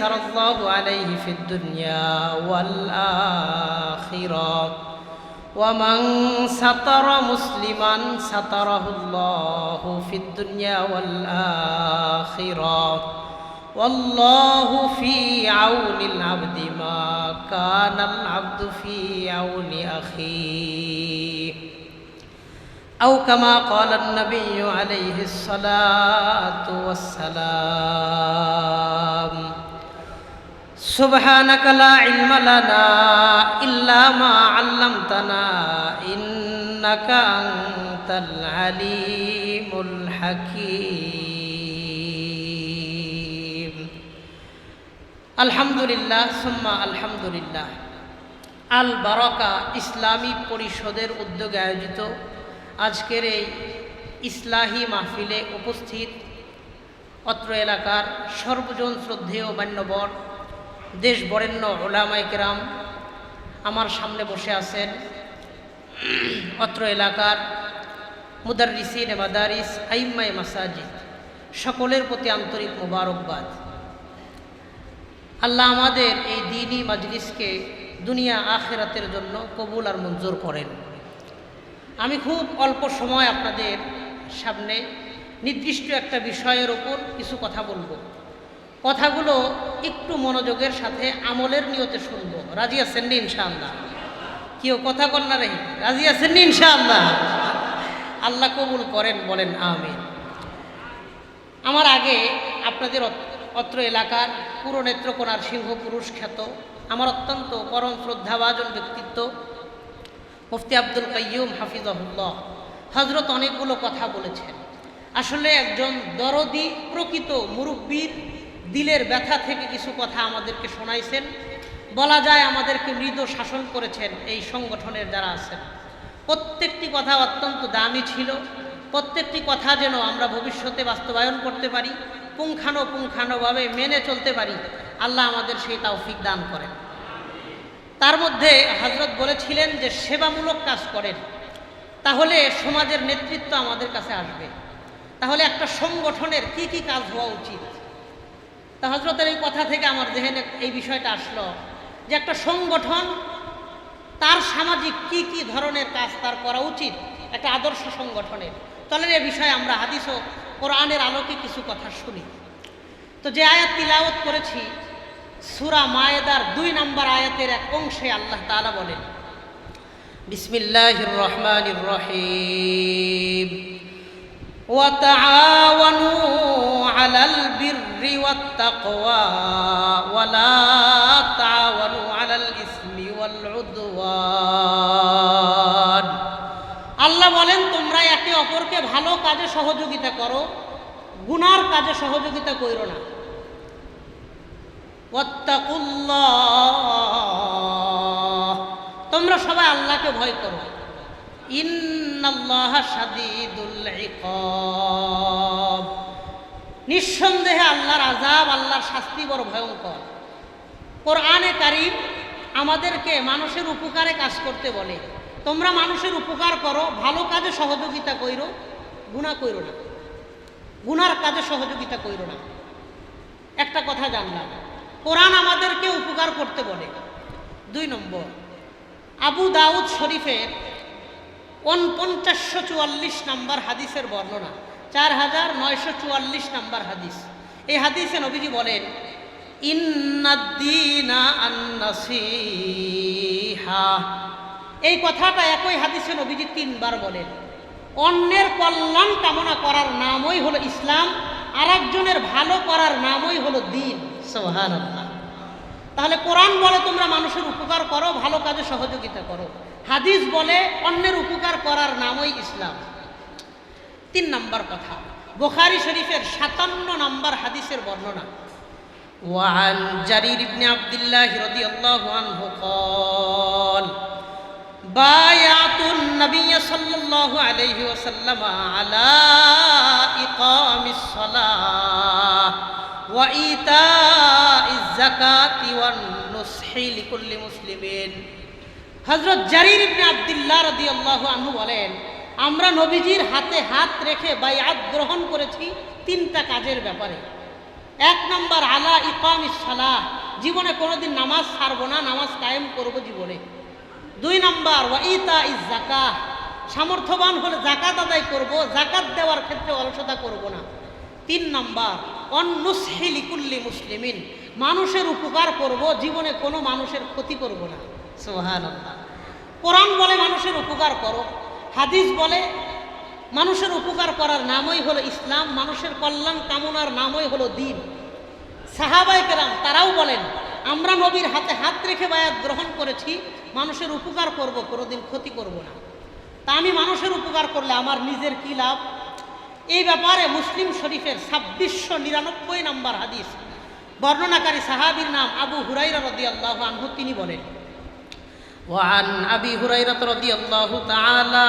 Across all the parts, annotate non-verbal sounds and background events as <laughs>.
يسر الله عليه في الدنيا والآخرة. ومن ستر مسلما ستره الله في الدنيا والآخرة. والله في عون العبد ما كان العبد في عون أخيه. أو كما قال النبي عليه الصلاة والسلام سبحانك لا علم لنا إلا ما علمتنا إنك أنت العليم الحكيم الحمد لله ثم الحمد لله আল বারাকা ইসলামী পরিষদের উদ্যোগে আয়োজিত আজকের এই ইসলাহী মাহফিলে উপস্থিত অত্র এলাকার সর্বজন শ্রদ্ধেয় মান্যবর দেশ বরেণ্য ওলামাইকেরাম আমার সামনে বসে আছেন অত্র এলাকার মুদারিসিন মাদারিস আইম্মাই মাসাজিদ। সকলের প্রতি আন্তরিক মোবারকবাদ। আল্লাহ আমাদের এই দিনই মাজলিসকে দুনিয়া আখেরাতের জন্য কবুল আর মঞ্জুর করেন। আমি খুব অল্প সময় আপনাদের সামনে নির্দিষ্ট একটা বিষয়ের ওপর কিছু কথা বলব। কথাগুলো একটু মনোযোগের সাথে আমলের নিয়তে শুনব। রাজি আছেন নি ইনশাআল্লাহ? কেউ কথা কন না রে? রাজি আছেন নি ইনশাআল্লাহ? আল্লাহ কবুল করেন, বলেন আমিন। আমার আগে আপনাদের অত্র এলাকার পুরো নেত্রকোনার সিংহ পুরুষ খ্যাত, আমার অত্যন্ত পরম শ্রদ্ধাভাজন ব্যক্তিত্ব, মুফতি আব্দুল কাইয়ুম হাফিজাহুল্লাহ। হজরত অনেকগুলো কথা বলেছেন। আসলে একজন দরদি প্রকৃত মুরব্বীর দিলের ব্যথা থেকে কিছু কথা আমাদেরকে শোনাইছেন। বলা যায় আমাদেরকে মৃদু শাসন করেছেন এই সংগঠনের যারা আছেন। প্রত্যেকটি কথা অত্যন্ত দামি ছিল। প্রত্যেকটি কথা যেন আমরা ভবিষ্যতে বাস্তবায়ন করতে পারি, পুঙ্খানুপুঙ্খানুভাবে মেনে চলতে পারি, আল্লাহ আমাদের সেই তাওফিক দান করেন। তার মধ্যে হজরত বলেছিলেন যে, সেবামূলক কাজ করেন, তাহলে সমাজের নেতৃত্ব আমাদের কাছে আসবে। তাহলে একটা সংগঠনের কি কি কাজ হওয়া উচিত? তা হজরতের এই কথা থেকে আমার জেহেনে এই বিষয়টা আসলো যে একটা সংগঠন তার সামাজিক কি কি ধরনের কাজ তার করা উচিত, একটা আদর্শ সংগঠনের। তাহলে এ বিষয়ে আমরা হাদিস ও কোরআনের আলোকে কিছু কথা শুনি। তো যে আয়াত তিলাওত করেছি, সুরা মায়েদার দুই নম্বর আয়াতের এক অংশে আল্লাহ তাআলা বলেন, বিসমিল্লাহির রহমান রহিম। وتعاونوا على البر والتقوى ولا تعاونوا على الإثم والعدوان আল্লাহ বলেন তোমরা একে অপরকে ভালো কাজে সহযোগিতা করো গুনার কাজে সহযোগিতা করো না ওয়াত্তাকুল্লাহ তোমরা সবাই আল্লাহকে ভয় করো ইন্নাল্লাহ শাদীদুল ইকাব নিঃসন্দেহে আল্লাহর আজাব আল্লাহর শাস্তি বড় ভয়ঙ্কর। কোরআনে কারিম আমাদেরকে মানুষের উপকারে কাজ করতে বলে। তোমরা মানুষের উপকার করো, ভালো কাজে সহযোগিতা কইরো গুণা কইরো না। গুনার কাজে সহযোগিতা কইরো না। একটা কথা জানলাম, কোরআন আমাদেরকে উপকার করতে বলে। দুই নম্বর, আবু দাউদ শরীফের উনপঞ্চাশশো চুয়াল্লিশ নাম্বার হাদিসের বর্ণনা চার হাজার নয়শো চুয়াল্লিশ নাম্বার হাদিস। এই হাদিসে নবীজি বলেন এই কথাটা একই হাদিসে নবীজি তিনবার বলেন। অন্যের কল্যাণ কামনা করার নামই হলো ইসলাম আর একজনের ভালো করার নামই হলো দিন। সুবহানাল্লাহ। তাহলে কোরআন বলে তোমরা মানুষের উপকার করো, ভালো কাজে সহযোগিতা করো। হাদিস বলে অন্যের উপকার করার নামই ইসলাম তিন নম্বর কথা বুখারী শরীফের সাতান্ন নম্বর হাদিসের বর্ণনা وعن جرير بن عبد الله رضي الله عنه قال بايعت النبي صلى الله عليه وسلم على إقام الصلاة وإيتاء الزكاة والنصح لكل مسلمين হজরত জারির ইবনে আবদুল্লাহ রাদিয়াল্লাহু আনহু বলেন, আমরা নবীজির হাতে হাত রেখে বাইআত গ্রহণ করেছি তিনটা কাজের ব্যাপারে। এক নম্বর, আলা ইকাম সালাহ, জীবনে কোনোদিন নামাজ ছাড়বো না, নামাজ কায়েম করব জীবনে। দুই নম্বর ওয়াইতা ইজ জাকাহ সামর্থ্যবান হলে জাকাত আদায় করব জাকাত দেওয়ার ক্ষেত্রে অলসতা করব না। তিন নম্বর অন্নুসহিলিকুল্লি মুসলিমিন, মানুষের উপকার করব, জীবনে কোনো মানুষের ক্ষতি করব না। সোহান কোরআন বলে মানুষের উপকার করো, হাদিস বলে মানুষের উপকার করার নামই হলো ইসলাম, মানুষের কল্যাণ কামনার নামই হলো দিন। সাহাবাই কেরাম তারাও বলেন, আমরা নবীর হাতে হাত রেখে বায়াত গ্রহণ করেছি, মানুষের উপকার করব, কোনোদিন ক্ষতি করব না। তা আমি মানুষের উপকার করলে আমার নিজের কী লাভ? এই ব্যাপারে মুসলিম শরীফের ছাব্বিশশো নিরানব্বই নম্বর হাদিস, বর্ণনাকারী সাহাবীর নাম আবু হুরাইরা রদি আল্লাহ আনহু, তিনি বলেন وعن أبي هريرة رضي الله تعالى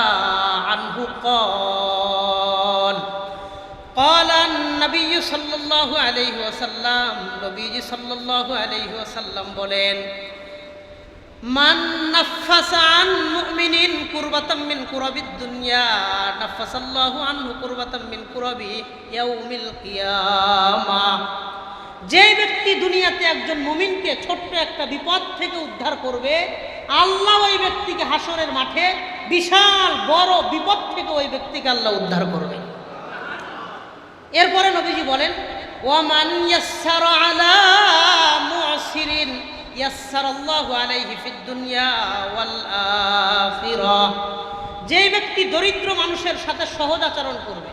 عنه قال قال النبي صلى الله عليه وسلم نبي صلى الله عليه وسلم বলেন মান নাফাসা আন মুমিনিন কুরবাতাম মিন কুরাবিদ দুনিয়া নাফাসাল্লাহু আনহু কুরবাতাম মিন কুরাবি ইয়াউমিল কিয়ামা যে ব্যক্তি দুনিয়াতে একজন মুমিনকে ছোট্ট একটা বিপদ থেকে উদ্ধার করবে, আল্লাহ ওই ব্যক্তিকে হাসরের মাঠে বিশাল বড় বিপদ থেকে ওই ব্যক্তিকে আল্লাহ উদ্ধার করবে। এরপরে নবীজি বলেন, ওয়ামান ইয়াসসারা আলা মুসিরিন, ইয়াসসারাল্লাহু আলাইহি ফিদ দুনিয়া ওয়াল আখিরাহ যে ব্যক্তি দরিদ্র মানুষের সাথে সহজ আচরণ করবে,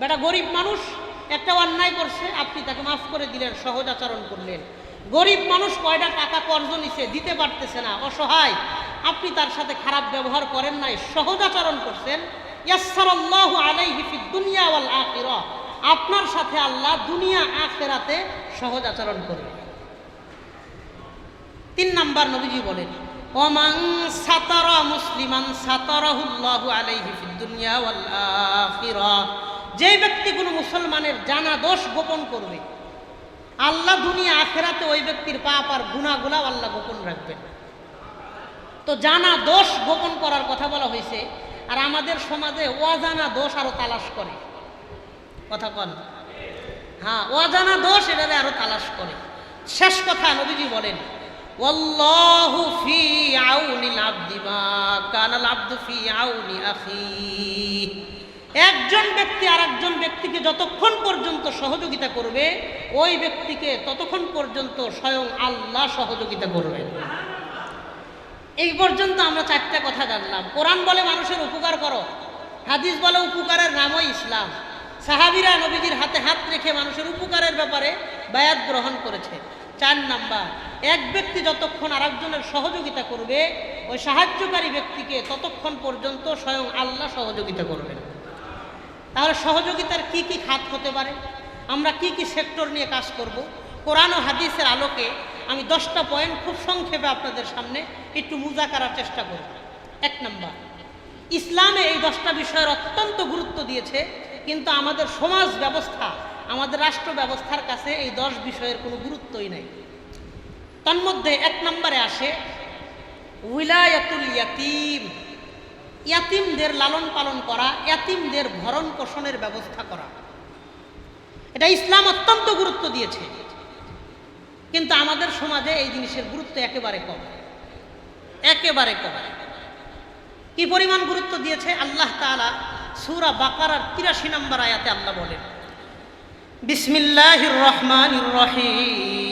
বেটা গরিব মানুষ একটা অন্যায় করছে, আপনি তাকে মাফ করে দিলেন, সহজ আচরণ করলেন। গরিব মানুষ কয়টা টাকা কর্জ নিছে, দিতে পারতেছে না, অসহায়। আপনি তার সাথে খারাপ ব্যবহার করেন নাই, সহজ আচরণ করছেন। আপনার সাথে আল্লাহ দুনিয়া আখেরাতে সহজ আচরণ করবে তিন নাম্বার নবীজি বলেন ওমাং সাতারা মুসলিমান সাতারাহুল্লাহু আলাইহি ফিদ দুনিয়া ওয়াল আখিরাহ যে ব্যক্তি কোনো মুসলমানের জানা দোষ গোপন করবে, আল্লাহ দুনিয়া আখেরাতে ওই ব্যক্তির পাপ আর গুণাগুলাও আল্লাহ গোপন রাখবেন। তো জানা দোষ গোপন করার কথা বলা হয়েছে, আর আমাদের সমাজে অজানা দোষ আরও তালাশ করে। কথা কন। হ্যাঁ অজানা দোষ এটারে আরও তালাশ করে। শেষ কথা নবীজি বলেন ফি আউনি আখি। একজন ব্যক্তি আর একজন ব্যক্তিকে যতক্ষণ পর্যন্ত সহযোগিতা করবে, ওই ব্যক্তিকে ততক্ষণ পর্যন্ত স্বয়ং আল্লাহ সহযোগিতা করবে। এই পর্যন্ত আমরা চারটা কথা জানলাম। কোরআন বলে মানুষের উপকার করো, হাদিস বলে উপকারের নামই ইসলাম। সাহাবিরা নবীজির হাতে হাত রেখে মানুষের উপকারের ব্যাপারে বায়াত গ্রহণ করেছে। চার নাম্বার, এক ব্যক্তি যতক্ষণ আরেকজনের সহযোগিতা করবে, ওই সাহায্যকারী ব্যক্তিকে ততক্ষণ পর্যন্ত স্বয়ং আল্লাহ সহযোগিতা করবেন। তাহলে সহযোগিতার কি কি খাত হতে পারে? আমরা কি কি সেক্টর নিয়ে কাজ করব? কোরআন ও হাদিসের আলোকে আমি দশটা পয়েন্ট খুব সংক্ষেপে আপনাদের সামনে একটু মুজা করার চেষ্টা করব। এক নম্বর, ইসলামে এই দশটা বিষয়ের অত্যন্ত গুরুত্ব দিয়েছে, কিন্তু আমাদের সমাজ ব্যবস্থা, আমাদের রাষ্ট্র ব্যবস্থার কাছে এই দশ বিষয়ের কোনো গুরুত্বই নাই। তন্মধ্যে এক নম্বরে আসে উইলায়াতুল ইয়াতিম। ইয়াতিমদের লালন পালন করা, ইয়াতিমদের ভরণ পোষণের ব্যবস্থা করা। এটা ইসলাম অত্যন্ত গুরুত্ব দিয়েছে। কিন্তু আমাদের সমাজে এই জিনিসের গুরুত্ব একেবারে কম। একেবারে কম। কি পরিমাণ গুরুত্ব দিয়েছে? আল্লাহ তাআলা সূরা বাকারার তিরাশি নম্বর আয়াতে আল্লাহ বলেন, বিসমিল্লাহির রহমান রহিম।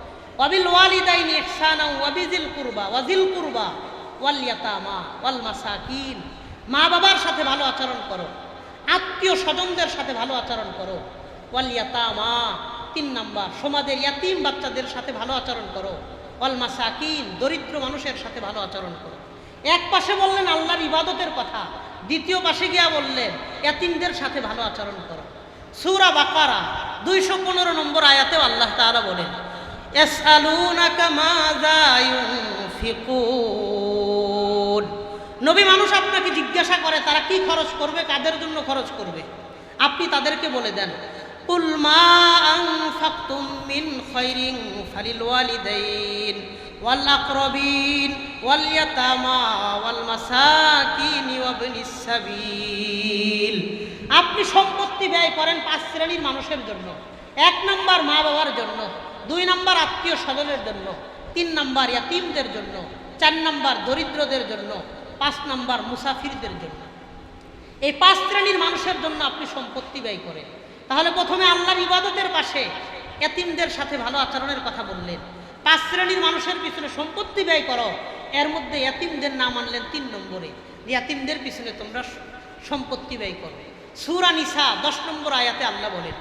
ওয়াবিল ওয়ালিদাইনি ইহসানা ওয়াবিজিল কুরবা, ওয়াজিল কুরবা, ওয়াল ইয়াতামা, ওয়াল মাসাকিন। মা বাবার সাথে ভালো আচরণ করো, আত্মীয় স্বজনদের সাথে ভালো আচরণ করো। ওয়াল ইয়াতামা, তিন নাম্বার, সমাজের ইয়াতিম বাচ্চাদের সাথে ভালো আচরণ করো। ওয়াল মাসাকিন, দরিদ্র মানুষের সাথে ভালো আচরণ করো। এক পাশে বললেন আল্লাহর ইবাদতের কথা, দ্বিতীয় পাশে গিয়া বললেন ইয়াতিমদের সাথে ভালো আচরণ করো। সুরা বাকারা, দুইশো পনেরো নম্বর আয়াতেও আল্লাহ তাআলা বলেন নবী মানুষ আপনাকে জিজ্ঞাসা করে, তারা কি খরচ করবে, কাদের জন্য খরচ করবে? আপনি তাদেরকে বলে দেন আপনি সম্পত্তি ব্যয় করেন পাঁচ শ্রেণির মানুষের জন্য, এক নম্বর মা বাবার জন্য। দুই নাম্বার আত্মীয় স্বজনের জন্য, তিন নাম্বার ইয়াতিমদের জন্য, চার নাম্বার দরিদ্রদের জন্য, পাঁচ নাম্বার মুসাফিরদের জন্য। এই পাঁচ শ্রেণির মানুষের জন্য আপনি সম্পত্তি ব্যয় করেন। তাহলে প্রথমে আল্লাহর ইবাদতের পাশে এতিমদের সাথে ভালো আচরণের কথা বললেন। পাঁচ শ্রেণির মানুষের পিছনে সম্পত্তি ব্যয় করো, এর মধ্যে এতিমদের নাম আনলেন তিন নম্বরে। এতিমদের পিছনে তোমরা সম্পত্তি ব্যয় করো সুরা নিসা দশ নম্বর আয়াতে আল্লাহ বলেন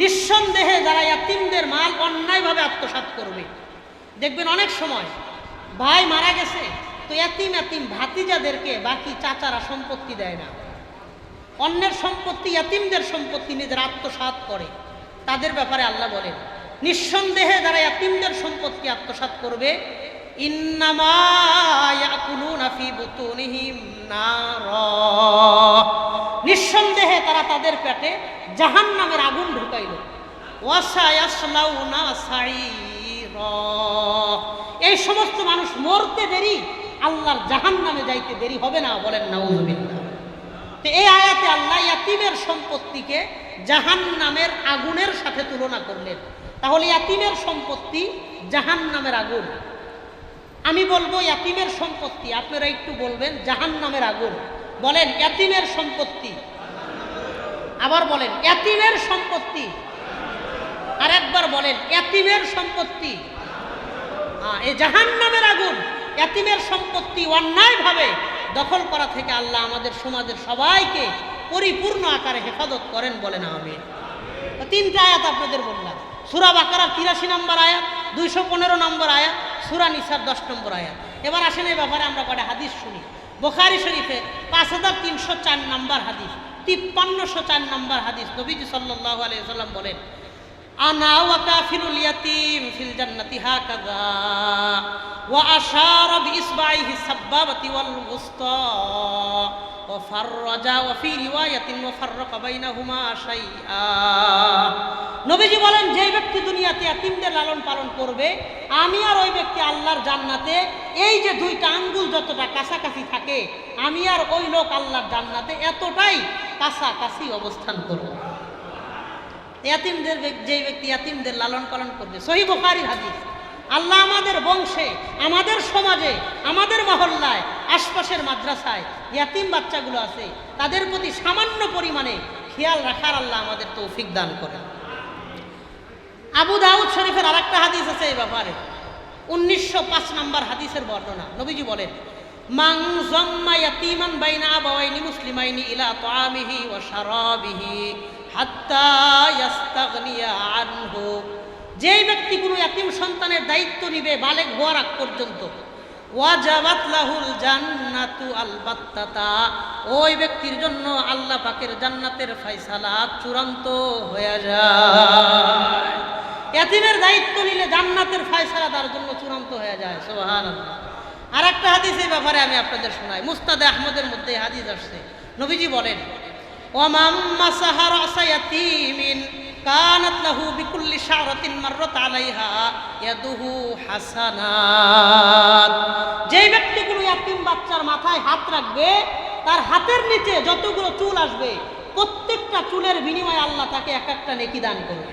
নিঃসন্দেহে যারা ইয়াতিমদের মাল অন্যায়ভাবে আত্মসাৎ করবে, দেখবেন অনেক সময় ভাই মারা গেছে, তো এতিম এতিম ভাতিজাদেরকে বাকি চাচারা সম্পত্তি দেয় না। অন্যের সম্পত্তি এতিমদের সম্পত্তি নিজের আত্মসাৎ করে। তাদের ব্যাপারে আল্লাহ বলেন, নিঃসন্দেহে যারা এতিমদের সম্পত্তি আত্মসাৎ করবে নিঃসন্দেহে তারা তাদের পেটে জাহান্নামের আগুন ঢুকাইল। এই সমস্ত মানুষ মরতে দেরি, আল্লাহর জাহান্নামে যাইতে দেরি হবে না বলেন নাউজুবিল্লাহ। তো এই আয়াতে আল্লাহ ইয়াতিমের সম্পত্তিকে জাহান্নামের আগুনের সাথে তুলনা করলেন। তাহলে ইয়াতিমের সম্পত্তি জাহান্নামের আগুন। আমি বলব ইয়াতিমের সম্পত্তি। আপনারা একটু বলবেন, জাহান্নামের আগুন। বলেন, ইয়াতিমের সম্পত্তি। আবার বলেন, ইয়াতিমের সম্পত্তি। আর একবার বলেন, ইয়াতিমের সম্পত্তি। এই জাহান্নামের আগুন এতিমের সম্পত্তি অন্যায়ভাবে দখল করা থেকে আল্লাহ আমাদের সমাজের সবাইকে পরিপূর্ণ আকারে হেফাজত করেন বলেন আমি তিনটা আয়াত আপনাদের বললাম। সুরা বাকারার তিরাশি নম্বর আয়াত, দুইশো পনেরো নম্বর আয়াত সুরা নিসার দশ নম্বর আয়াত। এবার আসেন এই ব্যাপারে আমরা কটা হাদিস শুনি। বোখারি শরীফে পাঁচ হাজার তিনশো চার নম্বর হাদিস, তিপ্পান্নশো চার নম্বর হাদিস নবীজি সাল্লাহ আলাইসাল্লাম বলেন, আনা নবীজি বলেন, যে ব্যক্তি দুনিয়াতে ইয়াতিমদের লালন পালন করবে, আমি আর ওই ব্যক্তি আল্লাহর জান্নাতে, এই যে দুইটা আঙ্গুল যতটা কাছাকাছি থাকে, আমি আর ওই লোক আল্লাহর জান্নাতে এতটাই কাছাকাছি অবস্থান করব। ব্যক- যেই ব্যক্তি ইয়াতিমদের লালন পালন করবে, সহি বুখারীর হাদিস। আল্লাহ আমাদের বংশে, আমাদের সমাজে, আমাদের মহল্লায়, আশপাশের মাদ্রাসায় ইয়াতিম বাচ্চাগুলো আছে, তাদের প্রতি সামান্য পরিমাণে খেয়াল রাখার আল্লাহ আমাদের তৌফিক দান করেন। আবু দাউদ শরীফের আরেকটা হাদিস আছে এই ব্যাপারে। উনিশশো পাঁচ নম্বর হাদিসের বর্ণনা। নবীজি বলেন মাং জম্মা ইয়াতিমান বাইনা আবাওয়াইনি মুসলিমাইনি ইলা তাআমিহি ওয়া শারাবিহি হাত্তা ইয়াস্তাগনিয়া আনহু। যেই ব্যক্তি কোনো ইয়াতিম সন্তানের দায়িত্ব নিবে বালেক হওয়ার আগ পর্যন্ত, ওয়াজাবাত লাহুল জান্নাতু আলবাত্তাতা, ওই ব্যক্তির জন্য আল্লাহ পাকের জান্নাতের ফয়সালা চূড়ান্ত হয়ে যায়। এতিমের দায়িত্ব নিলে জান্নাতের ফয়সালা তার জন্য চূড়ান্ত হয়ে যায় সুবহান আর একটা হাদিস এই ব্যাপারে আমি আপনাদের শোনাই। মুস্তাদে আহমদের মধ্যে হাদিস আসছে। নবীজি বলেন ওয়ামাম মাসাহা রাসা ইয়াতিমিন কানাত লাহু বিকুল্লি শারাতিন মাররাত আলাইহা ইয়াদুহু হাসানাত। যেই ব্যক্তি কোনো ইয়াতিম বাচ্চার মাথায় হাত রাখবে, তার হাতের নিচে যতগুলো চুল আসবে, প্রত্যেকটা চুলের বিনিময়ে আল্লাহ তাকে এক একটা নেকি দান করবে।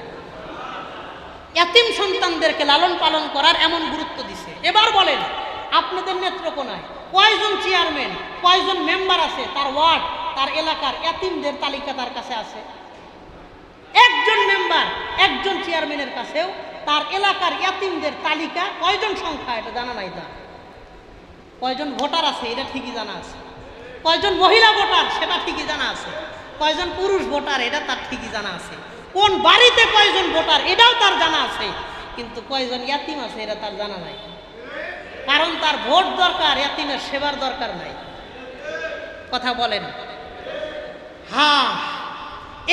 এতিম সন্তানদেরকে লালন পালন করার এমন গুরুত্ব দিছে। এবার বলেন, আপনাদের নেত্রকোনায় কয়জন চেয়ারম্যান কয়জন মেম্বার আছে, তার ওয়ার্ড, তার এলাকার এতিমদের তালিকা তার কাছে আছে? একজন মেম্বার, একজন চেয়ারম্যানের কাছেও তার এলাকার ইয়াতিমদের তালিকা কয়জন সংখ্যা এটা জানা নাই তার? কয়জন ভোটার আছে এটা ঠিকই জানা আছে। কয়জন মহিলা ভোটার সেটা ঠিকই জানা আছে। কয়জন পুরুষ ভোটার এটা তার ঠিকই জানা আছে। কোন বাড়িতে কয়জন ভোটার এটাও তার জানা আছে। কিন্তু কয়জন ইয়াতিম আছে এটা তার জানা নাই। কারণ তার ভোট দরকার ইয়াতিমের সেবার দরকার নাই। কথা বলেন। হ্যাঁ।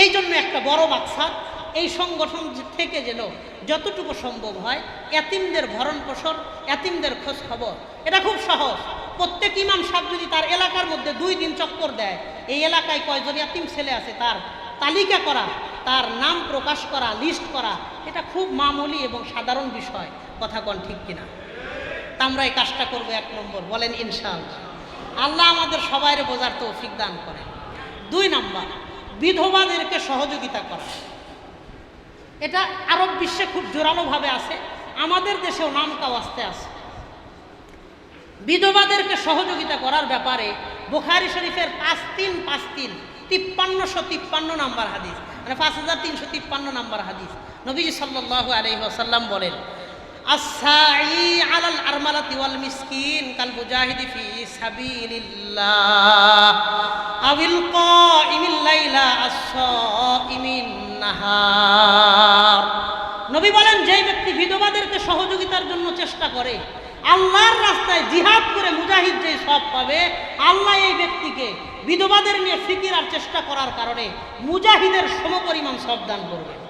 এই জন্য একটা বড় মাকসাদ, এই সংগঠন থেকে যেন যতটুকু সম্ভব হয়, এতিমদের ভরণ পোষণ, এতিমদের খোঁজ খবর। এটা খুব সহজ। প্রত্যেক ইমাম সাহেব যদি তার এলাকার মধ্যে দুই দিন চক্কর দেয়, এই এলাকায় কয়জন এতিম ছেলে আছে তার তালিকা করা, তার নাম প্রকাশ করা লিস্ট করা, এটা খুব মামুলি এবং সাধারণ বিষয়। কথা কন ঠিক কিনা? তা আমরা এই কাজটা করব এক নম্বর। বলেন ইনশাল আল্লাহ আমাদের সবাইরে বোঝার তৌফিক দান করে দুই নাম্বার বিধবাদেরকে সহযোগিতা করা। এটা আরব বিশ্বে খুব জোরালোভাবে আছে, আমাদের দেশেও নাম কাওয়াস্তে আছে। বিধবাদেরকে সহযোগিতা করার ব্যাপারে বুখারি শরীফের পাঁচ তিন পাঁচ তিন তিপ্পান্নশো তিপ্পান্ন নাম্বার হাদিস মানে পাঁচ হাজার তিনশো তিপ্পান্ন নাম্বার হাদিস। নবীজি সাল্লাল্লাহু আলাইহি ওয়াসাল্লাম বলেন আসাই আলাল আরমালাতি ওয়াল মিসকিন কাল মুজাহিদি ফি সাবিলিল্লাহ। আবিল কাইমিল লাইলা আস-সাইমিন নাহার। নবী বলেন, যেই ব্যক্তি বিধবাদেরকে সহযোগিতার জন্য চেষ্টা করে, আল্লাহর রাস্তায় জিহাদ করে মুজাহিদ যে সব পাবে, আল্লাহ এই ব্যক্তিকে বিধবাদের নিয়ে ফিকির আর চেষ্টা করার কারণে মুজাহিদের সমপরিমাণ সব দান করবে।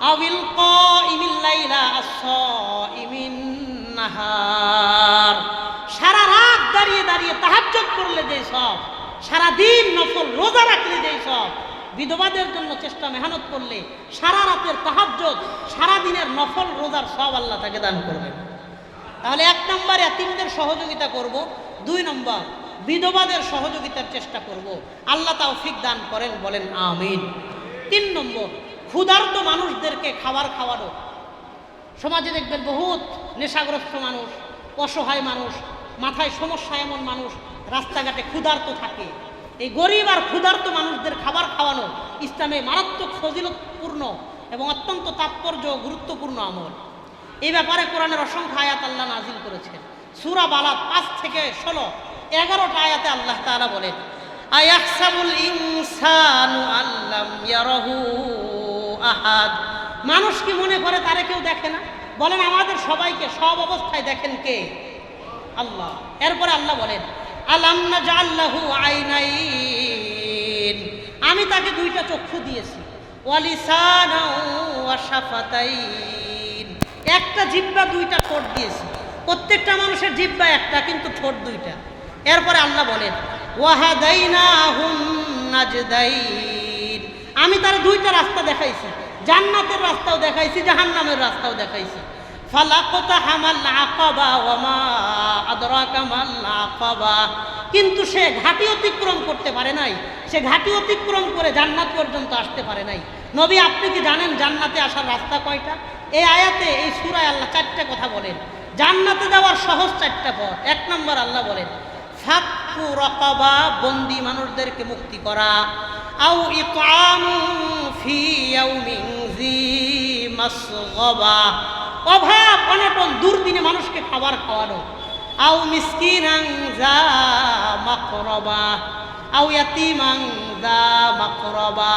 আবিল কাইমিল লাইলা আস-সাইমিন নাহার। সারা রাত দাঁড়িয়ে দাঁড়িয়ে তাহাজ্জুদ করলে যে সব, সারা দিন নফল রোজা রাখলে যে সব, বিধবাদের জন্য চেষ্টা মেহনত করলে সারা রাতের তাহাজ্জুদ, সারা দিনের নফল রোজার সব আল্লাহ তাকে দান করবেন। তাহলে এক নম্বর এতিমদের সহযোগিতা করব, দুই নম্বর বিধবাদের সহযোগিতার চেষ্টা করব। আল্লাহ তাওফিক দান করেন, বলেন আমিন। তিন নম্বর ক্ষুধার্ত মানুষদেরকে খাবার খাওয়ানো। সমাজে দেখবেন বহুত নেশাগ্রস্ত মানুষ, অসহায় মানুষ, মাথায় সমস্যা এমন মানুষ রাস্তাঘাটে ক্ষুধার্ত থাকে। এই গরিব আর ক্ষুধার্ত মানুষদের খাবার খাওয়ানো ইসলামে মারাত্মক ফজিলতপূর্ণ এবং অত্যন্ত তাৎপর্য গুরুত্বপূর্ণ আমল। এই ব্যাপারে কোরআনের অসংখ্য আয়াত আল্লাহ নাজিল করেছেন। সুরা বালাত পাঁচ থেকে ষোলো, এগারোটা আয়াতে আল্লাহ তাআলা বলেন, আয়াহসাবুল ইনসানু আল্লাম ইয়ারাহু আহাদ। মানুষ কি মনে করে তারে কেউ দেখে না? বলেন, আমাদের সবাইকে সব অবস্থায় দেখেন কে? আল্লাহ। এরপরে আল্লাহ বলেন, আলাম নাজাল্লাহু আইনাইন? আমি তাকে দুইটা চক্ষু দিয়েছি। একটা জিব্বা, দুইটা ঠোঁট দিয়েছি। প্রত্যেকটা মানুষের জিব্বা একটা, কিন্তু ঠোঁট দুইটা। এরপরে আল্লাহ বলেন ওয়াহাদাইনাহুম নাজদাইন। আমি তার দুইটা রাস্তা দেখাইছি। জান্নাতের রাস্তাও দেখাইছি, জাহান্নামের রাস্তাও দেখাইছি। কিন্তু সে ঘাটি অতিক্রম করতে পারে নাই। সে ঘাটি অতিক্রম করে জান্নাত পর্যন্ত আসতে পারে নাই। নবী, আপনি কি জানেন জান্নাতে আসার রাস্তা কয়টা? এই আয়াতে, এই সুরায় আল্লাহ চারটা কথা বলেন। জান্নাতে যাওয়ার সহজ চারটা পথ। এক নম্বর আল্লাহ বলেন, ফাক্কু রকাবা, বন্দি মানুষদেরকে মুক্তি করা। আও ইতামু ফি ইয়াউমিন জি মাসগাবা। অভাব, অনটন, দুর্দিনে মানুষকে খাবার খাওয়ানো। আও মিসকিনাং যা মাকরবা। আও ইয়াতিমাং যা মাকরবা।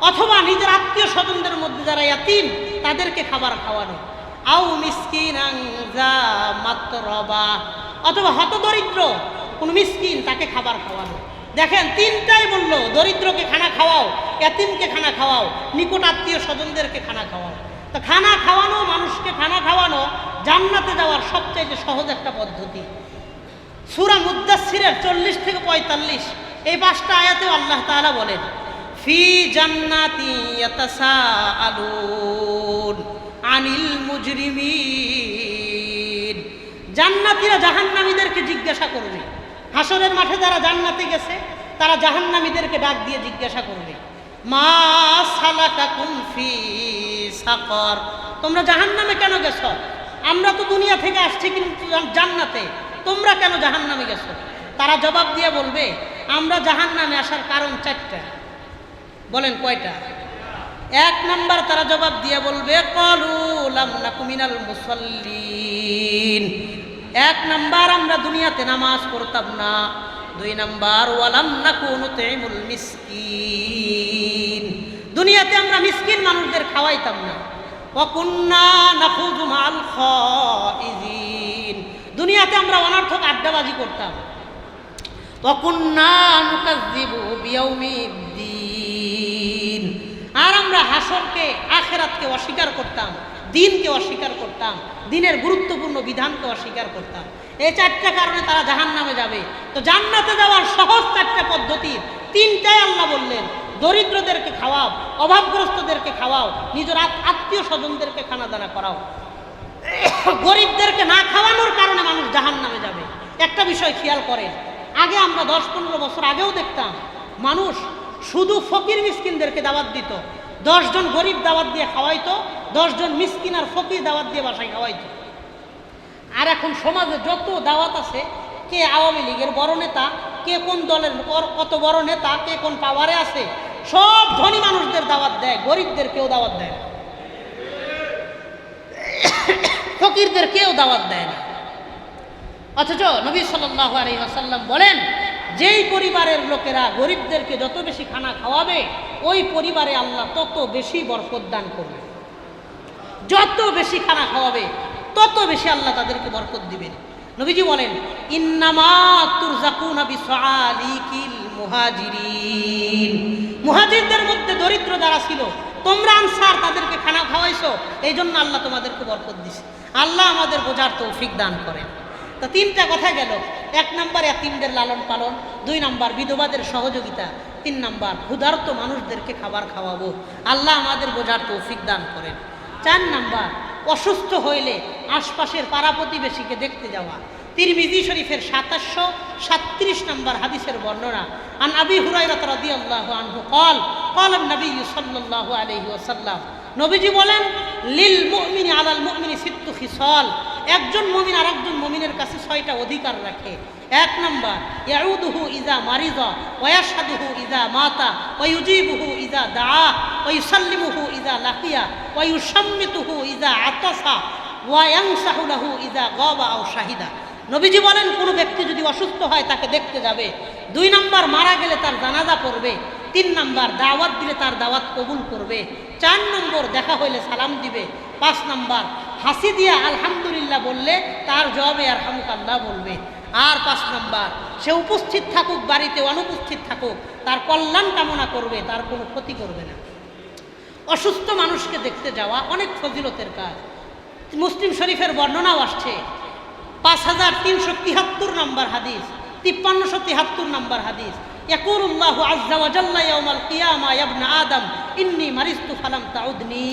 অথবা নিজের আত্মীয় স্বজনদের মধ্যে যারা ইয়াতিম, তাদেরকে খাবার খাওয়ানো। আও মিসকিনাং যা মাতরবা অথবা হতদরিদ্র, কোন মিসকিন তাকে খাবার খাওয়ানো। দেখেন, তিনটাই বলল দরিদ্রকে খানা খাওয়াও, এতিমকে খানা খাওয়াও নিকট আত্মীয় স্বজনদেরকে খানা খাওয়াও। তো খানা খাওয়ানো, মানুষকে খানা খাওয়ানো জান্নাতে যাওয়ার সবচেয়ে সহজ একটা পদ্ধতি। সুরা মুদাসিরের চল্লিশ থেকে পঁয়তাল্লিশ, এই পাঁচটা আয়াতেও আল্লাহ তাআলা বলেন, ফি জান্নাতি আনিল মুজরিমিন। জান্নাতীরা জাহান্নামীদেরকে জিজ্ঞাসা করবে হাসরের মাঠে যারা জান্নাতে গেছে, তারা জাহান্নামীদেরকে ডাক দিয়ে জিজ্ঞাসা করবে, মা সালাকাকুম ফি সাকর? তোমরা জাহান্নামে কেন গেছো? আমরা তো দুনিয়া থেকে আসছি কিন্তু জান্নাতে, তোমরা কেন জাহান্নামে গেছো? তারা জবাব দিয়ে বলবে, আমরা জাহান্নামে আসার কারণ চারটা। বলেন কয়টা? এক নাম্বার তারা জবাব দিয়ে বলবে, কলু লাম নাকু মিনাল মুসল্লিন। এক নাম্বার আমরা দুনিয়াতে নামাজ পড়তাম না। দুই নাম্বার, ওয়ালাম নাকু নুতইমুল মিসকিন। দুনিয়াতে আমরা মিসকিন মানুষদের খাওয়াইতাম না। ওয়াকুন্না নাখুযু মাল খাইজিন দুনিয়াতে আমরা অনর্থক আড্ডাবাজি করতাম। তো ওয়াকুন্না নুকাজ্জিবু বিয়াউমিদ্দিন। আর আমরা হাসরকে, আখেরাতকে অস্বীকার করতাম। দিনকে অস্বীকার করতাম, দিনের গুরুত্বপূর্ণ বিধানকে অস্বীকার করতাম। এই চারটা কারণে তারা জাহান নামে যাবে। তো জান্নাতে যাওয়ার সহজ চারটা পদ্ধতির তিনটাই আল্লাহ বললেন। দরিদ্রদেরকে খাওয়াও, অভাবগ্রস্তদেরকে খাওয়াও, নিজের আত্মীয় স্বজনদেরকে খানা দানা করাও। গরিবদেরকে না খাওয়ানোর কারণে মানুষ জাহান নামে যাবে। একটা বিষয় খেয়াল করেন, আগে আমরা দশ পনেরো বছর আগেও দেখতাম, মানুষ শুধু ফকির মিসকিনদেরকে দাওয়াত দিত দশজন গরিব দাওয়াত দিয়ে খাওয়াইতো, দশজন মিসকিন আর ফকির দাওয়াত দিয়ে বাসায় খাওয়াইতো। আর এখন সমাজে যত দাওয়াত আছে, কে আওয়ামী লীগের বড় নেতা, কে কোন দলের কত বড় নেতা, কে কোন পাওয়ারে আছে, সব ধনী মানুষদের দাওয়াত দেয়, গরিবদের কেউ দাওয়াত দেয় না। ফকিরদের কেউ দাওয়াত দেয় না। অথচ নবী সাল্লাহ আলহিহাসাল্লাম বলেন যেই পরিবারের লোকেরা গরিবদেরকে যত বেশি খানা খাওয়াবে, ওই পরিবারে আল্লাহ তত বেশি বরকত দান করবে। যত বেশি খানা খাওয়াবে, তত বেশি আল্লাহ তাদেরকে বরকত দিবেন। নবীজি বলেন মুহাজিরদের মধ্যে দরিদ্র যারা ছিল, তোমরা আনসার তাদেরকে খানা খাওয়াইছো এই জন্য আল্লাহ তোমাদেরকে বরকত দিছে। আল্লাহ আমাদের বোঝার তৌফিক দান করেন। তো তিনটা কথা গেল। এক নাম্বার এতিমদের লালন পালন। দুই নাম্বার, বিধবাদের সহযোগিতা। তিন নাম্বার, ক্ষুধার্ত মানুষদেরকে খাবার খাওয়াবো। আল্লাহ আমাদের বোঝার তৌফিক দান করেন। চার নাম্বার, অসুস্থ হইলে আশপাশের পাড়া প্রতিবেশীকে দেখতে যাওয়া। তিরমিজি শরীফের সাতাশশো সাত্রিশ নম্বর হাদিসের বর্ণনা। আন আবি হুরাইরাত আল্লাহ আনহু কল কল নবী সাল্লাল্লাহু আলাইহি নবীজি বলেন, লিল মুমিনি আলাল মুমিনি সিত্তু খিসাল। একজন মমিন আর একজন মুমিনের কাছে ছয়টা অধিকার রাখে। এক নাম্বার, ইয়াউদুহু ইজা মারিদা ওয়াশহাদুহু ইজা মাতা ওয়ায়ুজিবুহু ইজা দাআ ওয়ায়ুসাল্লিমুহু ইজা লাকিয়া ওয়ায়ুসাম্মিতুহু ইজা আতাসা, ওয়ায়াংসাহু লাহু ইজা গাবা আও শাহিদা। নবীজি বলেন, কোনো ব্যক্তি যদি অসুস্থ হয় তাকে দেখতে যাবে। দুই নম্বর, মারা গেলে তার জানাজা পড়বে। তিন নাম্বার, দাওয়াত দিলে তার দাওয়াত কবুল করবে। চার নম্বর, দেখা হইলে সালাম দিবে। পাঁচ নাম্বার, হাসি দিয়া আলহামদুলিল্লাহ বললে তার জবাবে আর আল্লাহ বলবে। আর পাঁচ নাম্বার, সে উপস্থিত থাকুক, বাড়িতে অনুপস্থিত থাকুক, তার কল্যাণ কামনা করবে, তার কোনো ক্ষতি করবে না। অসুস্থ মানুষকে দেখতে যাওয়া অনেক ফজিলতের কাজ। মুসলিম শরীফের বর্ণনাও আসছে। পাঁচ হাজার তিনশো তিহাত্তর নম্বর হাদিস, তিপ্পান্নশো তিহাত্তর নম্বর হাদিস। ইয়াকুরুল্লাহু আজ্জা ওয়া জাল্লা ইয়াউমাল কিয়ামা, ইয়া ইবনা আদম, ইন্নী মারিস্তু ফালাম তাউদনি।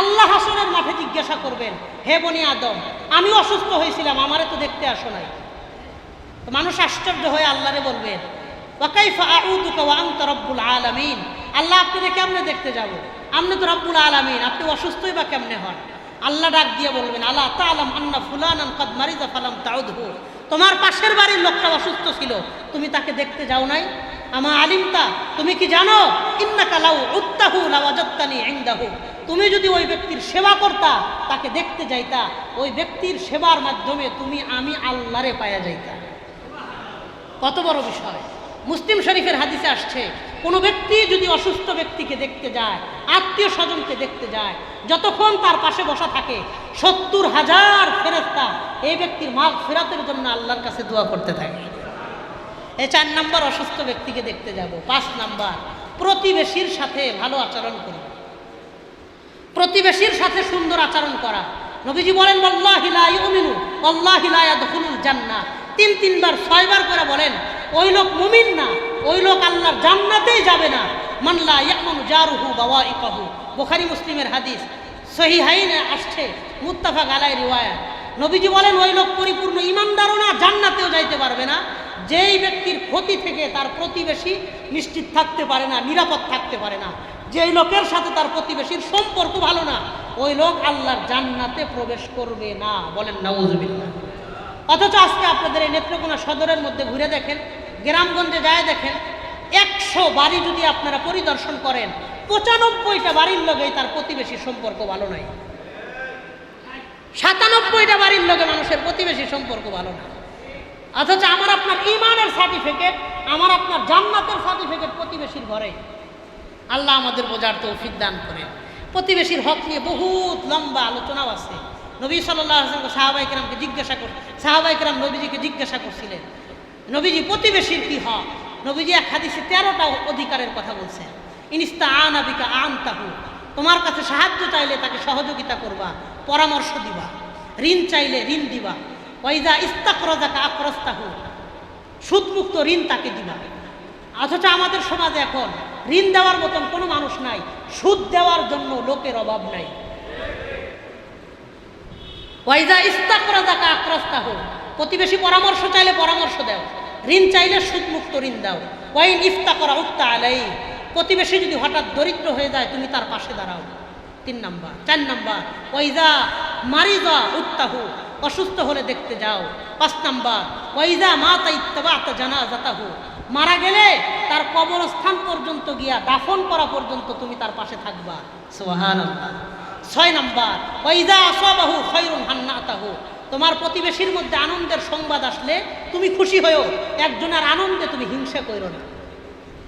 আল্লাহ হাসনের মাঠে জিজ্ঞাসা করবেন, হে বনি আদম, আমি অসুস্থ হয়েছিলাম, আমারে তো দেখতে আসো নাই। তো মানুষ আশ্চর্য হয়ে আল্লাহরে বলবেন ওয়াকাইফা আউদুকা ওয়া আনতা রব্বুল আলামিন? আল্লাহ আপনাকে কেমনে দেখতে যাব? আপনি তো রব্বুল আলামিন, আপনি অসুস্থই বা কেমনে হন? আল্লাহ ডাক দিয়ে বলবেন আল্লাহ তালাম আন্না ফুলানান কদ মারিজা ফালাম তাউদহু? তোমার পাশের বাড়ির লোকটা অসুস্থ ছিল, তুমি তাকে দেখতে যাও নাই? আমার আলিমতা, তুমি কি জানো? ইন্নাকা লাউ উত্তাহু লাওয়াজাত্তানি ইনদাহু। তুমি যদি ওই ব্যক্তির সেবা করতা, তাকে দেখতে যাইতা, ওই ব্যক্তির সেবার মাধ্যমে তুমি আমি আল্লাহরে পায়া যাইতা। কত বড় বিষয়। মুসলিম শরীফের হাদিসে আসছে কোনো ব্যক্তি যদি অসুস্থ ব্যক্তিকে দেখতে যায়, আত্মীয় স্বজনকে দেখতে যায়, যতক্ষণ তার পাশে বসা থাকে, সত্তর হাজার ফেরেস্তা এই ব্যক্তির মাল ফেরাতের জন্য আল্লাহর কাছে দোয়া করতে থাকে। এই চার নাম্বার অসুস্থ ব্যক্তিকে দেখতে যাব। পাঁচ নাম্বার, প্রতিবেশীর সাথে ভালো আচরণ করি। প্রতিবেশীর সাথে সুন্দর আচরণ করা। নবীজি বলেন আল্লাহি লা ইউমিনু আল্লাহি লা তিন তিনবার, ছয়বার করে বলেন, ওই লোক মুমিন না ওই লোক আল্লাহর জান্নাতেই যাবে না। মানলা ইয়ামানু জারুহু বাওয়াইকাহু। বোখারি, মুসলিমের হাদিস। সহি হাইনে আসছে মুত্তাফা গালাই রিওয়ায়া নবীজি বলেন, ওই লোক পরিপূর্ণ ইমানদারও না, জান্নাতেও যাইতে পারবে না। যেই ব্যক্তির ক্ষতি থেকে তার প্রতিবেশী নিশ্চিত থাকতে পারে না, নিরাপদ থাকতে পারে না। যেই লোকের সাথে তার প্রতিবেশীর সম্পর্ক ভালো না, ওই লোক আল্লাহর জান্নাতে প্রবেশ করবে না। বলেন, নাউজুবিল্লাহ। অথচ আজকে আপনাদের এই নেত্রকোনা সদরের মধ্যে ঘুরে দেখেন গ্রামগঞ্জে যায় দেখেন, একশো বাড়ি যদি আপনারা পরিদর্শন করেন, পঁচানব্বইটা বাড়ির লগেই তার প্রতিবেশীর সম্পর্ক ভালো নাই। সাতানব্বইটা বাড়ির লগে মানুষের প্রতিবেশী সম্পর্ক ভালো না। অথচ আমার আপনার ইমানের সার্টিফিকেট আমার আপনার জান্নাতের সার্টিফিকেট প্রতিবেশীর ঘরে। আল্লাহ আমাদের বোঝার তৌফিক দান করে প্রতিবেশীর হক নিয়ে বহুত লম্বা আলোচনাও আছে। নবী সাল্লাহ সাহাবাইকরামকে জিজ্ঞাসা কর সাহাবাইকরাম নবীজিকে জিজ্ঞাসা করছিলেন নবীজি প্রতিবেশীর কি হক? নবীজি এক হাদিসে তেরোটা অধিকারের কথা বলছেন। ইনিস্তা আন আবিকা আন তাহু তোমার কাছে সাহায্য চাইলে তাকে সহযোগিতা করবা, পরামর্শ দিবা, ঋণ চাইলে ঋণ দিবা। ওইদা ইস্তাকরাজাকা আক্রস্তাহু সুদমুক্ত ঋণ তাকে দিবা। অথচ আমাদের সমাজে এখন ঋণ দেওয়ার মতন কোনো মানুষ নাই, সুদ দেওয়ার জন্য লোকের অভাব নাই। ওয়াইজা ইস্তাকরা জাকা আক্রস্তা হোক প্রতিবেশী পরামর্শ চাইলে পরামর্শ দাও। ঋণ চাইলে সুদমুক্ত ঋণ দাও। ওয়াইন ইফতা করা উত্তা আলাই। প্রতিবেশী যদি হঠাৎ দরিদ্র হয়ে যায়, তুমি তার পাশে দাঁড়াও। তিন নাম্বার। চার নাম্বার। ওয়াইজা মারিদা উত্তাহু। অসুস্থ হলে দেখতে যাও। পাঁচ নাম্বার। ওয়াইজা মা তাইত্তাবা জানা যাতাহু মারা গেলে তার কবরস্থান পর্যন্ত গিয়া দাফন করা পর্যন্ত তুমি তার পাশে থাকবা। সোহান ছয় নাম্বার। ওইদা আসবাহু খৈরুন হান্নাতাহু। তোমার প্রতিবেশীর মধ্যে আনন্দের সংবাদ আসলে তুমি খুশি হয়েও একজনের আনন্দে তুমি হিংসা করো না।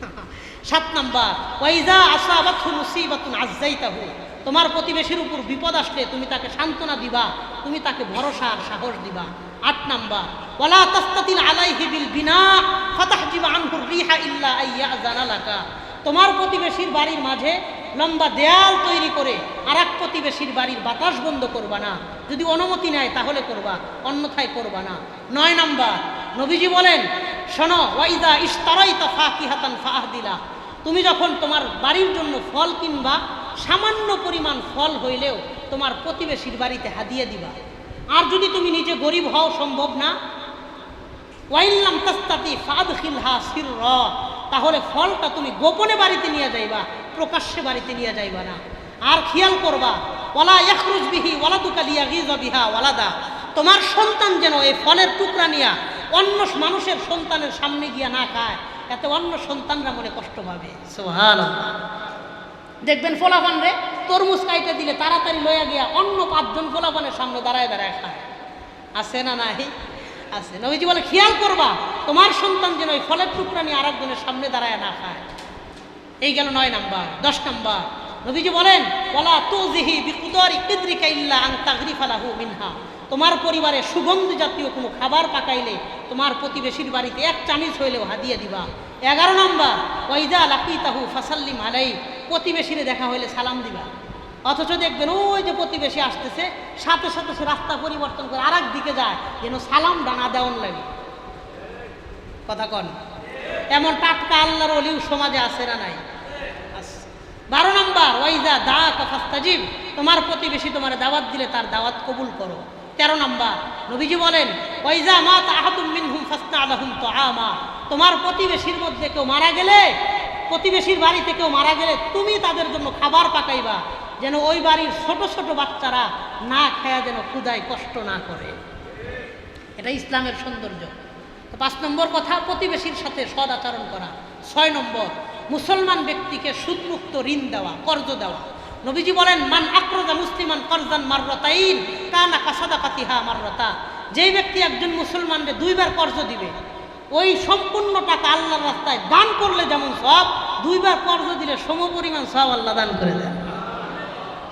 <laughs> সাত নাম্বার ওইজা আসাবাথু মুসিবাতুন আজ্জাইতাহু তোমার প্রতিবেশীর উপর বিপদ আসলে তুমি তাকে সান্ত্বনা দিবা, তুমি তাকে ভরসা আর সাহস দিবা। আট নাম্বার, ওয়ালা তাস্তাতিল আলাইহি বিল বিনা, ফাতাহজিবা আনহুর রিহা ইল্লা আইয়া জানালাকা তোমার প্রতিবেশীর বাড়ির মাঝে লম্বা দেয়াল তৈরি করে আর এক প্রতিবেশীর বাড়ির বাতাস বন্ধ করবা না। যদি অনুমতি নেয় তাহলে করবা, অন্যথায় করবা না। নয় নাম্বার, নবীজি বলেন, শোনো ওয়াইদা ইস্তারাই তফা কিহাতান ফাহ দিলা তুমি যখন তোমার বাড়ির জন্য ফল কিনবা, সামান্য পরিমাণ ফল হইলেও তোমার প্রতিবেশীর বাড়িতে হাদিয়ে দিবা। আর যদি তুমি নিজে গরিব হও, সম্ভব না। ওয়াইল্লাম তাস্তাতি ফাদ খিলহা সির তাহলে ফলটা তুমি গোপনে বাড়িতে নিয়ে যাইবা, প্রকাশ্যে বাড়িতে নিয়ে যাইবা না। আর খেয়াল করবা ওলা ইয়াখরুজ বিহি ওলা দুকালিয়া গিজা বিহা ওয়ালাদা। তোমার সন্তান যেন এই ফলের টুকরা নিয়া অন্য মানুষের সন্তানের সামনে গিয়া না খায়, এতে অন্য সন্তানরা মনে কষ্ট পাবে। দেখবেন ফোলাফান রে, তরমুজ কাইতে দিলে তাড়াতাড়ি লইয়া গিয়া অন্য পাঁচজন ফোলাফানের সামনে দাঁড়ায় দাঁড়ায় খায়। আছে না নাই? আছে। নবীজি বলে, খেয়াল করবা, তোমার সন্তান যেন ওই ফলের টুকরা নিয়ে আরেকজনের সামনে দাঁড়ায় না খায়। এই গেল নয় নাম্বার, দশ নাম্বার। নবীজি বলেন বলা তো জিহি বিকুদর ইকদ্রিকা ইল্লা আং তাগরিফালাহু মিনহা। তোমার পরিবারে সুগন্ধ জাতীয় কোনো খাবার পাকাইলে তোমার প্রতিবেশীর বাড়িতে এক চামিচ হইলেও হাদিয়ে দিবা। এগারো নম্বর ওয়াইদা লাকি তাহু ফাসাল্লিম আলাই প্রতিবেশীরে দেখা হইলে সালাম দিবা। অথচ দেখবেন ওই যে প্রতিবেশী আসতেছে, সাথে সাথে সে রাস্তা পরিবর্তন করে আর দিকে যায়, যেন সালাম ডানা দেওয়ান লাগে। কথা কন। এমন টাটকা আল্লাহর অলিউ সমাজে আছে না নাই? বারো নম্বর, ওয়াইজা দা কাফাস্তাজিব তোমার প্রতিবেশী তোমার দাওয়াত দিলে তার দাওয়াত কবুল করো। তেরো নম্বর, নবীজি বলেন, ওয়াইজা মা তাহাতুম মিনহুম ফাসনা আলাহুম তুআমা। তোমার প্রতিবেশীর মধ্যে কেউ মারা গেলে, প্রতিবেশীর বাড়িতে কেউ মারা গেলে তুমি তাদের জন্য খাবার পাকাইবা। যেন ওই বাড়ির ছোট ছোট বাচ্চারা না খায়া যেন ক্ষুদায় কষ্ট না করে। এটা ইসলামের সৌন্দর্য। তো পাঁচ নম্বর কথা, প্রতিবেশীর সাথে সদ আচরণ করা। ছয় নম্বর, মুসলমান ব্যক্তিকে সুদমুক্ত ঋণ দেওয়া, কর্জ দেওয়া। নবীজি বলেন, মান আক্রজা মুসলিমান করজান মাররতাইন না কাসাদা কাতিহা মাররতা। যেই ব্যক্তি একজন মুসলমানকে দুইবার কর্জ দিবে, ওই সম্পূর্ণ টাকা আল্লাহর রাস্তায় দান করলে যেমন সব, দুইবার কর্জ দিলে সম পরিমাণ সব আল্লাহ দান করে দেন।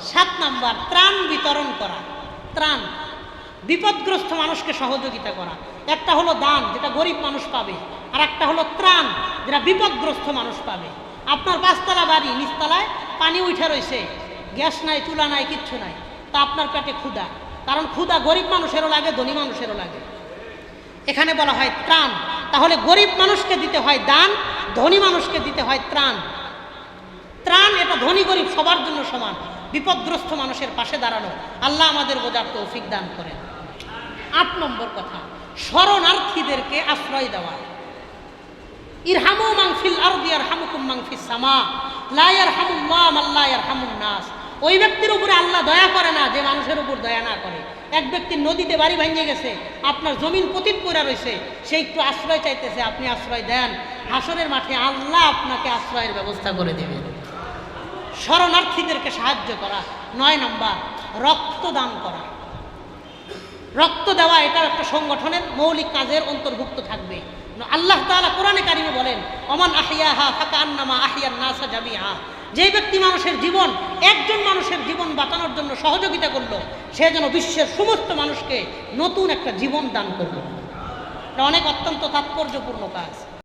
সাত নাম্বার, ত্রাণ বিতরণ করা। ত্রাণ। বিপদগ্রস্ত মানুষকে সহযোগিতা করা। একটা হলো দান, যেটা গরিব মানুষ পাবে। আর একটা হলো ত্রাণ, যেটা বিপদগ্রস্ত মানুষ পাবে। আপনার পাঁচতলা বাড়ি, নিচতলায় পানি উঠে রয়েছে। গ্যাস নাই, চুলা নাই, কিচ্ছু নাই। তা আপনার পেটে ক্ষুধা। কারণ ক্ষুধা গরিব মানুষেরও লাগে, ধনী মানুষেরও লাগে। এখানে বলা হয় ত্রাণ। তাহলে গরিব মানুষকে দিতে হয় দান, ধনী মানুষকে দিতে হয় ত্রাণ। ত্রাণ এটা ধনী গরিব সবার জন্য সমান। বিপদগ্রস্ত মানুষের পাশে দাঁড়ানো, আল্লাহ আমাদের বোঝার তৌফিক দান করেন। আট নম্বর কথা, শরণার্থীদেরকে আশ্রয় দেওয়া। ইরহামু মাংফিল আরদিয়ার হামুকুম মাংফিস সামা লায়ার হামুল্লাহ মাল্লায়ার হামুন নাস। ওই ব্যক্তির উপরে আল্লাহ দয়া করে না, যে মানুষের উপর দয়া না করে। এক ব্যক্তির নদীতে বাড়ি ভেঙে গেছে, আপনার জমিন পতিত করে রয়েছে, সে একটু আশ্রয় চাইতেছে, আপনি আশ্রয় দেন। হাসরের মাঠে আল্লাহ আপনাকে আশ্রয়ের ব্যবস্থা করে দেবেন। শরণার্থীদেরকে সাহায্য করা। নয় নম্বর, রক্তদান করা। রক্ত দেওয়া এটা একটা সংগঠনের মৌলিক কাজের অন্তর্ভুক্ত থাকবে। আল্লাহ তাআলা কোরআনে কারিমে বলেন অমান আহিয়াহা ফাঁকা আন্নামা আহিয়ার নাসা জামিহা যে ব্যক্তি মানুষের জীবন, একজন মানুষের জীবন বাঁচানোর জন্য সহযোগিতা করল, সে যেন বিশ্বের সমস্ত মানুষকে নতুন একটা জীবন দান করল। এটা অনেক অত্যন্ত তাৎপর্যপূর্ণ কাজ।